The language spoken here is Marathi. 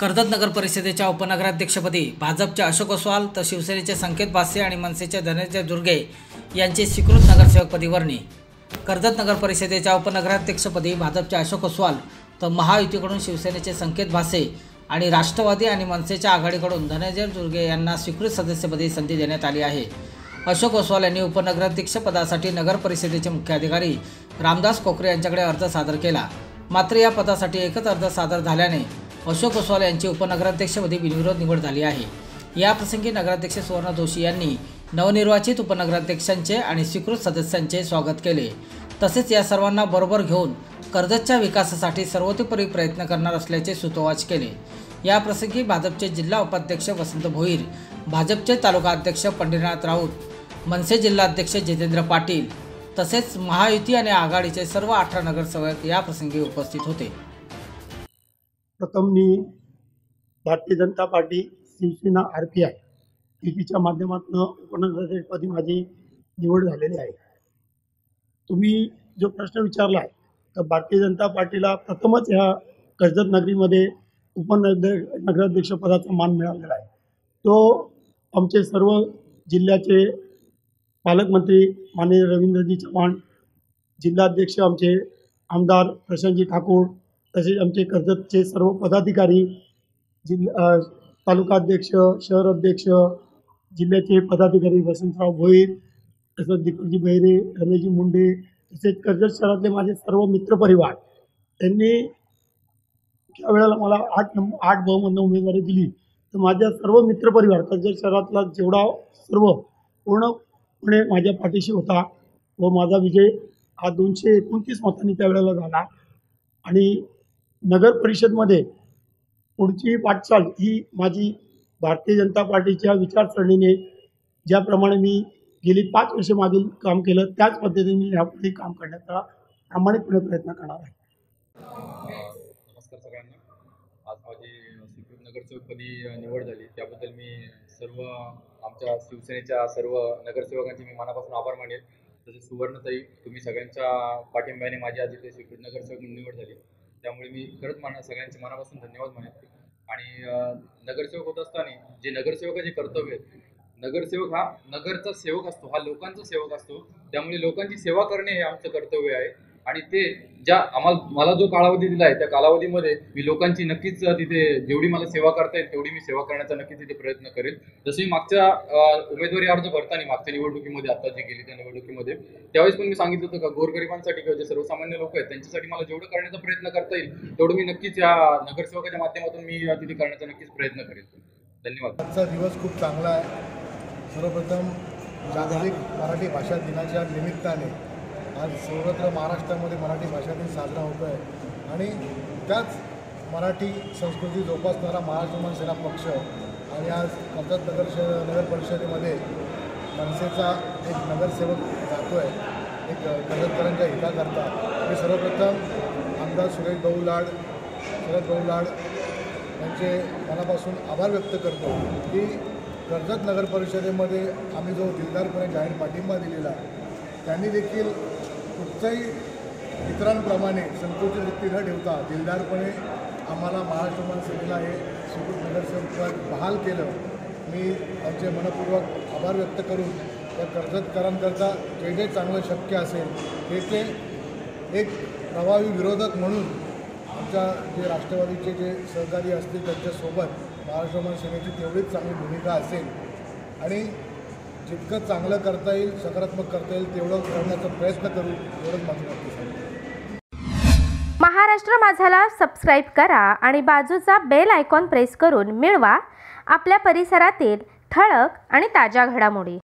कर्जत नगर परिषदेच्या उपनगराध्यक्षपदी भाजपचे अशोक ओसवाल तर शिवसेनेचे संकेत भासे आणि मनसेचे धनंजय दुर्गे यांची स्वीकृत नगरसेवकपदी वर्णी. कर्जत नगर परिषदेच्या उपनगराध्यक्षपदी भाजपचे अशोक ओसवाल तर महायुतीकडून शिवसेनेचे संकेत भासे आणि राष्ट्रवादी आणि मनसेच्या आघाडीकडून धनंजय दुर्गे यांना स्वीकृत सदस्यपदी संधी देण्यात आली आहे. अशोक ओसवाल यांनी उपनगराध्यक्षपदासाठी नगर परिषदेचे मुख्याधिकारी रामदास कोकरे यांच्याकडे अर्ज सादर केला. मात्र या पदासाठी एकच अर्ज सादर झाल्याने अशोक ओसवाल यांची उपनगराध्यक्षपदी बिनविरोध निवड झाली आहे. याप्रसंगी नगराध्यक्ष सुवर्ण जोशी यांनी नवनिर्वाचित उपनगराध्यक्षांचे आणि स्वीकृत सदस्यांचे स्वागत केले. तसेच या सर्वांना बरोबर घेऊन कर्जतच्या विकासासाठी सर्वतोपरी प्रयत्न करणार असल्याचे सुतोवाच केले. याप्रसंगी भाजपचे जिल्हा उपाध्यक्ष वसंत भोईर भाजपचे तालुका अध्यक्ष पंढरीनाथ राऊत मनसे जिल्हाध्यक्ष जितेंद्र पाटील तसेच महायुती आणि आघाडीचे सर्व अठरा नगरसेवक याप्रसंगी उपस्थित होते. प्रथम मी Bharatiya Janata party Shivsena R P I युतीच्या माध्यमातून उपनगराध्यक्षपदी माझी निवड झालेली आहे. तुम्ही जो प्रश्न विचारला आहे तर भारतीय जनता पार्टीला प्रथमच ह्या कर्जत नगरीमध्ये उपनगर नगराध्यक्षपदाचा मान मिळालेला आहे. तो आमचे सर्व जिल्ह्याचे पालकमंत्री माननीय रवींद्रजी चव्हाण जिल्हाध्यक्ष आमचे आमदार प्रशांतजी ठाकूर तसेच आमचे कर्जतचे सर्व पदाधिकारी जिल्हा तालुका अध्यक्ष शहर अध्यक्ष जिल्ह्याचे पदाधिकारी वसंतराव भोईर तसंच दीपकजी बहिरे रमेशजी मुंडे तसेच कर्जत शहरातले माझे सर्व मित्रपरिवार त्यांनी ज्या वेळेला मला आठ नंबर आठ ब उमेदवारी दिली तर माझ्या सर्व मित्रपरिवार कर्जत शहरातला जेवढा सर्व पूर्णपणे माझ्या पाठीशी होता व माझा विजय हा दोनशे एकोणतीस मतांनी त्यावेळेला झाला. आणि नगर परिषदमध्ये पुढची वाटचाल ही माझी भारतीय जनता पार्टीच्या विचारसरणीने ज्याप्रमाणे मी गेली पाच वर्षे मागील काम केलं त्याच पद्धतीने मी यापुढे काम करण्याचा प्रामाणिकपणे प्रयत्न करणार आहे. नमस्कार सगळ्यांना. आज माझी स्वीकृत नगरसेवकपदी निवड झाली. त्याबद्दल मी सर्व आमच्या शिवसेनेच्या सर्व नगरसेवकांचे मी मनापासून आभार मानेल तसेच सुवर्णताई तुम्ही सगळ्यांच्या पाठिंब्याने माझी आज इथे नगरसेवक म्हणून निवड झाली. त्यामुळे मी खरंच मान सगळ्यांचे मनापासून धन्यवाद मानेल आणि नगरसेवक होत असताना जे नगरसेवकाचे कर्तव्य आहेत नगरसेवक हा नगरचा सेवक असतो हा लोकांचा सेवक असतो. त्यामुळे लोकांची सेवा करणे हे आमचं कर्तव्य आहे. आणि ते ज्या आम्हाला मला जो कालावधी दिला आहे त्या कालावधीमध्ये मी लोकांची नक्कीच तिथे जेवढी मला सेवा करता येईल तेवढी मी सेवा करण्याचा नक्कीच तिथे प्रयत्न करेल. जसं मी मागच्या उमेदवारी अर्ज भरताना मागच्या निवडणुकीमध्ये आता जी गेली त्या निवडणुकीमध्ये त्यावेळेस पण मी सांगितलं होतं का गोरगरिबांसाठी किंवा जे सर्वसामान्य लोक आहेत त्यांच्यासाठी मला जेवढं करण्याचा प्रयत्न करता येईल तेवढं मी नक्कीच या नगरसेवकाच्या माध्यमातून मी तिथे करण्याचा नक्कीच प्रयत्न करेल. धन्यवाद. आजचा दिवस खूप चांगला आहे. सर्वप्रथम जागतिक मराठी भाषा दिनाच्या निमित्ताने आज सर्वत्र महाराष्ट्रामध्ये मराठी भाषा दिन साजरा होतो आहे. आणि त्याच मराठी संस्कृती जोपासणारा महाराष्ट्र सेना पक्ष आणि आज कर्जत नगर श नगर परिषदेमध्ये मनसेचा एक नगरसेवक जातो आहे एक कर्जतकरांच्या हिताकरता. मी सर्वप्रथम आमदार सुरेश भाऊ लाड शरद भाऊ लाड यांचे मनापासून आभार व्यक्त करतो की कर्जत नगर परिषदेमध्ये आम्ही जो दिलदारपणे जाहीर पाठिंबा दिलेला त्यांनी देखील कुठच्याही इतरांप्रमाणे संकुचित वृत्ती न ठेवता दिलदारपणे आम्हाला महाराष्ट्र महासेनेला सेनेला हे सुकृत नगरसेवक बहाल केलं. मी त्यांचे मनपूर्वक आभार व्यक्त करून त्या कर्जतकरांकरता जे जे चांगलं शक्य असेल ते ते एक प्रभावी विरोधक म्हणून आमच्या जे राष्ट्रवादीचे जे सहकारी असतील त्यांच्यासोबत महाराष्ट्र महासेनेची सेनेची तेवढीच चांगली भूमिका असेल. आणि जितकं चांगलं करता येईल सकारात्मक करता येईल तेवढं करण्याचा प्रयत्न करू एवढंच माझं नक्की महाराष्ट्र माझाला सबस्क्राईब करा आणि बाजूचा बेल आयकॉन प्रेस करून मिळवा. आपल्या परिसरातील ठळक आणि ताज्या घडामोडी.